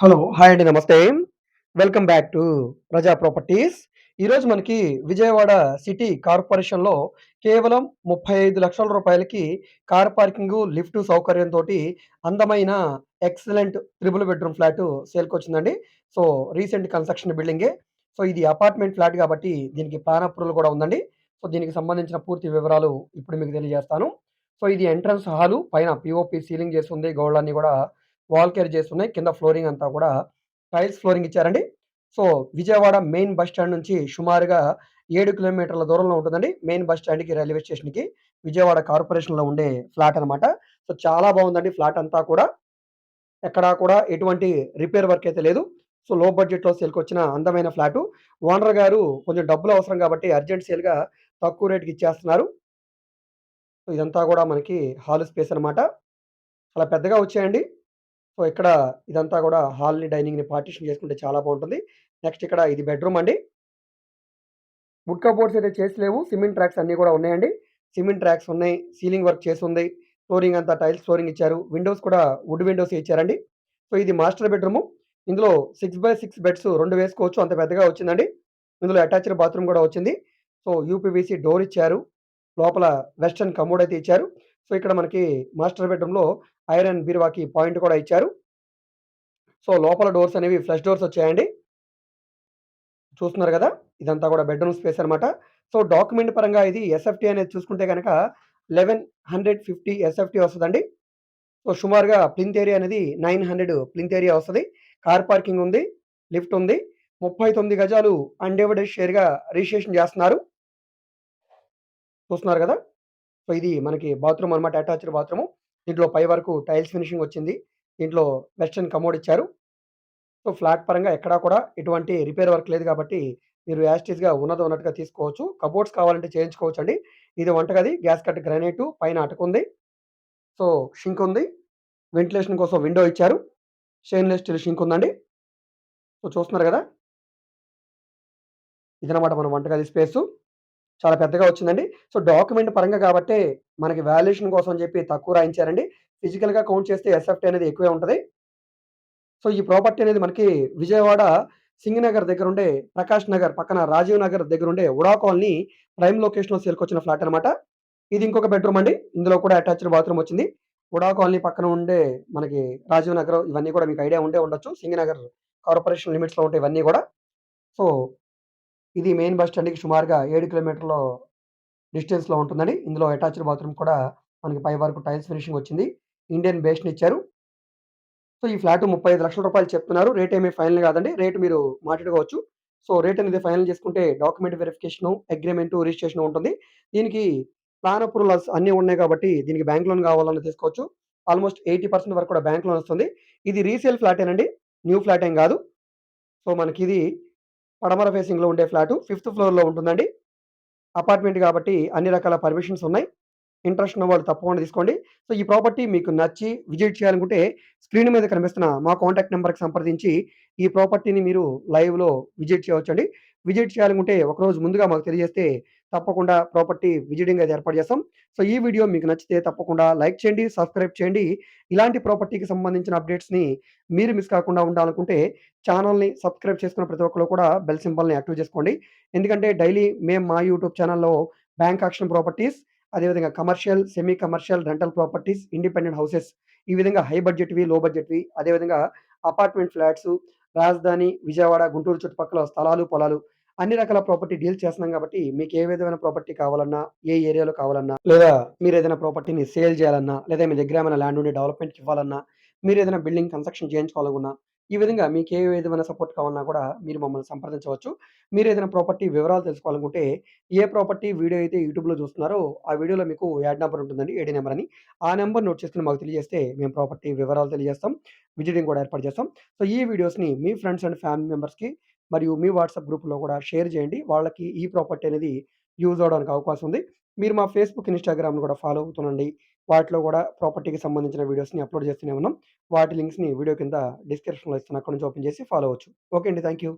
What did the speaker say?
Hello! Hi అండి. నమస్తే. Welcome back to Praja properties. ఈరోజు మనకి విజయవాడ సిటీ కార్పొరేషన్‌లో కేవలం ముప్పై ఐదు లక్షల రూపాయలకి కార్ పార్కింగ్ లిఫ్ట్ సౌకర్యంతో అందమైన ఎక్సలెంట్ త్రిబుల్ బెడ్‌రూమ్ ఫ్లాటు సేల్‌కొచ్చిందండి. సో, రీసెంట్ కన్‌స్ట్రక్షన్ బిల్డింగే. సో, ఇది అపార్ట్‌మెంట్ ఫ్లాట్ కాబట్టి దీనికి ప్లాన్ అప్రూవల్ ఉందండి. సో, దీనికి సంబంధించిన పూర్తి వివరాలు ఇప్పుడు మీకు తెలియజేస్తాను. సో, ఇది ఎంట్రన్స్ హాలు. పైన పీఓపీ సీలింగ్ చేసి ఉండే గోడలన్నీ కూడా వాల్ కేర్ చేసున్నాయి. కింద ఫ్లోరింగ్ అంతా కూడా టైల్స్ ఫ్లోరింగ్ ఇచ్చారండి. So, Vijayawada main bus stand నుంచి సుమారుగా ఏడు కిలోమీటర్ల దూరంలో ఉంటుందండి. మెయిన్ బస్ స్టాండ్‌కి, రైల్వే స్టేషన్‌కి. విజయవాడ కార్పొరేషన్‌లో ఉండే ఫ్లాట్ అనమాట. సో, చాలా బాగుందండి ఫ్లాట్ అంతా కూడా. ఎక్కడా కూడా ఎటువంటి రిపేర్ వర్క్ అయితే లేదు. సో, లో బడ్జెట్‌లో సేల్కి వచ్చిన అందమైన ఫ్లాటు. ఓనర్ గారు కొంచెం డబ్బులు అవసరం కాబట్టి అర్జెంట్ సేల్‌గా తక్కువ రేట్‌కి ఇచ్చేస్తున్నారు. సో, ఇదంతా కూడా మనకి హాల్ స్పేస్ అనమాట. చాలా పెద్దగా వచ్చాయండి. సో, ఇక్కడ ఇదంతా కూడా హాల్‌ని, డైనింగ్‌ని పార్టిషన్ చేసుకుంటే చాలా బాగుంటుంది నెక్స్ట్ ఇక్కడ ఇది బెడ్‌రూమ్ అండి. వుడ్ కబోర్డ్స్ అయితే చేసి లేవు. సిమెంట్ ట్రాక్స్ అన్నీ కూడా ఉన్నాయండి. సిమెంట్ ట్రాక్స్ ఉన్నాయి. సీలింగ్ వర్క్ చేసుంది. ఫ్లోరింగ్ అంతా టైల్స్ ఫ్లోరింగ్ ఇచ్చారు. విండోస్ కూడా వుడ్ విండోస్ ఇచ్చారండి. సో, ఇది మాస్టర్ బెడ్‌రూము. ఇందులో 6/6 బెడ్స్ రెండు వేసుకోవచ్చు. అంత పెద్దగా వచ్చిందండి. ఇందులో అటాచ్డ్ బాత్రూమ్ కూడా వచ్చింది. సో, యూపీవీసీ డోర్ ఇచ్చారు. లోపల వెస్టర్న్ కమోడ్ అయితే ఇచ్చారు. సో, ఇక్కడ మనకి మాస్టర్ బెడ్‌రూమ్‌లో ఐరన్ బీరువాకి పాయింట్ కూడా ఇచ్చారు. సో, లోపల డోర్స్ అనేవి ఫ్లష్ డోర్స్ వచ్చాయండి. చూస్తున్నారు కదా ఇదంతా కూడా బెడ్‌రూమ్ స్పేస్ అనమాట. సో, డాక్యుమెంట్ పరంగా ఇది ఎస్ఎఫ్‌టీ అనేది చూసుకుంటే కనుక లెవెన్ హండ్రెడ్ ఫిఫ్టీ ఎస్ఎఫ్‌టీ వస్తుందండి సో, సుమారుగా ప్లింత్ ఏరియా అనేది 900 ప్లింత్ ఏరియా వస్తుంది కార్ పార్కింగ్ ఉంది. లిఫ్ట్ ఉంది. 39 గజాలు అన్‌డివైడెడ్ షేర్‌గా రిజిస్ట్రేషన్ చేస్తున్నారు. చూస్తున్నారు కదా సో, ఇది మనకి బాత్రూమ్ అనమాట. Attached bathroom. దీంట్లో పై వరకు టైల్స్ ఫినిషింగ్ వచ్చింది. దీంట్లో వెస్టర్న్ కమోడ్ ఇచ్చారు. సో, ఫ్లాట్ పరంగా ఎక్కడా కూడా ఎటువంటి రిపేర్ వర్క్ లేదు కాబట్టి మీరు యాస్టీస్గా ఉన్నది ఉన్నట్టుగా తీసుకోవచ్చు. కబోర్డ్స్ కావాలంటే చేయించుకోవచ్చండి. ఇది వంటగది. గ్యాస్ కట్ గ్రనేటు పైన అటకుంది. సో, షింక్ ఉంది. వెంటిలేషన్ కోసం విండో ఇచ్చారు. స్టెయిన్‌లెస్ స్టీల్ షింక్ ఉందండి. సో, చూస్తున్నారు కదా ఇదనమాట మన వంటగది స్పేసు. చాలా పెద్దగా వచ్చిందండి. సో, డాక్యుమెంట్ పరంగా కాబట్టి మనకి వాల్యుయేషన్ కోసం అని చెప్పి తక్కువ రాయించారండి. ఫిజికల్‌గా కౌంట్ చేస్తే ఎస్ఎఫ్‌టీ అనేది ఎక్కువే ఉంటుంది సో, ఈ ప్రాపర్టీ అనేది మనకి విజయవాడ సింగనగర్ దగ్గరుండే ప్రకాష్ నగర్ పక్కన రాజీవ్ నగర్ దగ్గరుండే ఉడా కాలనీ ప్రైమ్ లొకేషన్‌లో సేల్‌కొచ్చిన ఫ్లాట్ అనమాట. ఇది ఇంకొక బెడ్‌రూమ్ అండి. ఇందులో కూడా అటాచ్డ్ బాత్రూమ్ వచ్చింది. ఉడా కాలనీ పక్కన ఉండే మనకి రాజీవ్ నగర్ ఇవన్నీ కూడా మీకు ఐడియా ఉండే ఉండొచ్చు. సింగనగర్ కార్పొరేషన్ లిమిట్స్‌లో ఉంటాయి ఇవన్నీ కూడా సో, ఇది మెయిన్ బస్ స్టాండ్‌కి సుమారుగా ఏడు కిలోమీటర్లో డిస్టెన్స్‌లో ఉంటుందండి. ఇందులో అటాచ్డ్ బాత్రూమ్ కూడా మనకి పై వరకు టైల్స్ ఫినిషింగ్ వచ్చింది. ఇండియన్ బేస్‌ని ఇచ్చారు. సో, ఈ ఫ్లాట్ ముప్పై ఐదు లక్షల రూపాయలు చెప్తున్నారు. రేట్ ఏమీ ఫైనల్ కాదండి రేట్ మీరు మాట్లాడుకోవచ్చు. సో, రేట్ అనేది ఫైనల్ చేసుకుంటే డాక్యుమెంట్ వెరిఫికేషను, అగ్రిమెంట్ రిజిస్ట్రేషన్ ఉంటుంది. దీనికి ప్లాన్ అప్రూవల్స్ అన్నీ ఉన్నాయి కాబట్టి దీనికి బ్యాంక్ లోన్ కావాలని తీసుకోవచ్చు. ఆల్‌మోస్ట్ 80% వరకు కూడా బ్యాంక్ లోన్ వస్తుంది. ఇది రీసేల్ ఫ్లాటేనండి. న్యూ ఫ్లాట్ ఏం కాదు సో, మనకి ఇది పడమర ఫేసింగ్‌లో ఉండే ఫ్లాటు. ఫిఫ్త్ ఫ్లోర్‌లో ఉంటుందండి. అపార్ట్‌మెంట్ కాబట్టి అన్ని రకాల పర్మిషన్స్ ఉన్నాయి. ఇంట్రెస్ట్ ఉన్నవాళ్ళు తప్పకుండా తీసుకోండి. సో, ఈ ప్రాపర్టీ మీకు నచ్చి విజిట్ చేయాలనుకుంటే స్క్రీన్ మీద కనిపిస్తున్న మా కాంటాక్ట్ నెంబర్కి సంప్రదించి ఈ ప్రాపర్టీని మీరు లైవ్‌లో విజిట్ చేయవచ్చండి. విజిట్ చేయాలనుకుంటే ఒకరోజు ముందుగా మాకు తెలియజేస్తే తప్పకుండా ప్రాపర్టీ విజిటింగ్ అయితే ఏర్పాటు చేస్తాం. సో, ఈ వీడియో మీకు నచ్చితే తప్పకుండా లైక్ చేయండి, సబ్స్క్రైబ్ చేయండి. ఇలాంటి ప్రాపర్టీకి సంబంధించిన అప్డేట్స్‌ని మీరు మిస్ కాకుండా ఉండాలనుకుంటే ఛానెల్‌ని సబ్స్క్రైబ్ చేసుకున్న ప్రతి ఒక్కళ్ళు కూడా బెల్ సింబల్‌ని యాక్టివ్ చేసుకోండి. ఎందుకంటే డైలీ మేము మా యూట్యూబ్ ఛానల్లో బ్యాంక్ ఆక్షన్ ప్రాపర్టీస్ అదేవిధంగా commercial, semi commercial, rental properties, independent houses ఈ విధంగా హై బడ్జెట్‌వి, లో బడ్జెట్‌వి అదేవిధంగా అపార్ట్‌మెంట్ ఫ్లాట్స్ రాజధాని, విజయవాడ, గుంటూరు చుట్టుపక్కల స్థలాలు, పొలాలు అన్ని రకాల ప్రాపర్టీ డీల్ చేస్తున్నాం కాబట్టి మీకు ఏ విధమైన ప్రాపర్టీ కావాలన్నా, ఏ ఏరియాలో కావాలన్నా లేదా మీరు ఏదైనా ప్రాపర్టీని సేల్ చేయాలన్నా, లేదా మీ దగ్గర ఏమైనా ల్యాండ్ ఉండి డెవలప్మెంట్ ఇవ్వాలన్నా, మీరు ఏదైనా బిల్డింగ్ కన్‌స్ట్రక్షన్ చేయించుకోవాలన్నా ఈ విధంగా మీకు ఏ విధమైన సపోర్ట్ కావాలన్నా కూడా మీరు మమ్మల్ని సంప్రదించవచ్చు. మీరు ఏదైనా ప్రాపర్టీ వివరాలు తెలుసుకోవాలనుకుంటే ఏ ప్రాపర్టీ వీడియో అయితే యూట్యూబ్‌లో చూస్తున్నారో ఆ వీడియోలో మీకు యాడ్ నెంబర్ ఉంటుందండి. ఏడీ నెంబర్ అని. ఆ నెంబర్ నోట్ చేసుకుని మాకు తెలియజేస్తే మేము ప్రాపర్టీ వివరాలు తెలియజేస్తాం. విజిటింగ్ కూడా ఏర్పాటు చేస్తాం. సో, ఈ వీడియోస్‌ని మీ ఫ్రెండ్స్ అండ్ ఫ్యామిలీ మెంబర్స్‌కి మరియు మీ వాట్సాప్ గ్రూప్‌లో కూడా షేర్ చేయండి. వాళ్ళకి ఈ ప్రాపర్టీ అనేది యూజ్ అవ్వడానికి అవకాశం ఉంది. మీరు మా ఫేస్‌బుక్, ఇన్‌స్టాగ్రామ్‌ని కూడా ఫాలో అవుతుండండి. వాటిలో కూడా ప్రాపర్టీకి సంబంధించిన వీడియోస్‌ని అప్‌లోడ్ చేస్తూనే ఉన్నాం. వాటి లింక్స్‌ని వీడియో కింద డిస్క్రిప్షన్‌లో ఇస్తాను. అక్కడ నుంచి ఓపెన్ చేసి ఫాలో అవచ్చు ఓకే అండి. Thank you.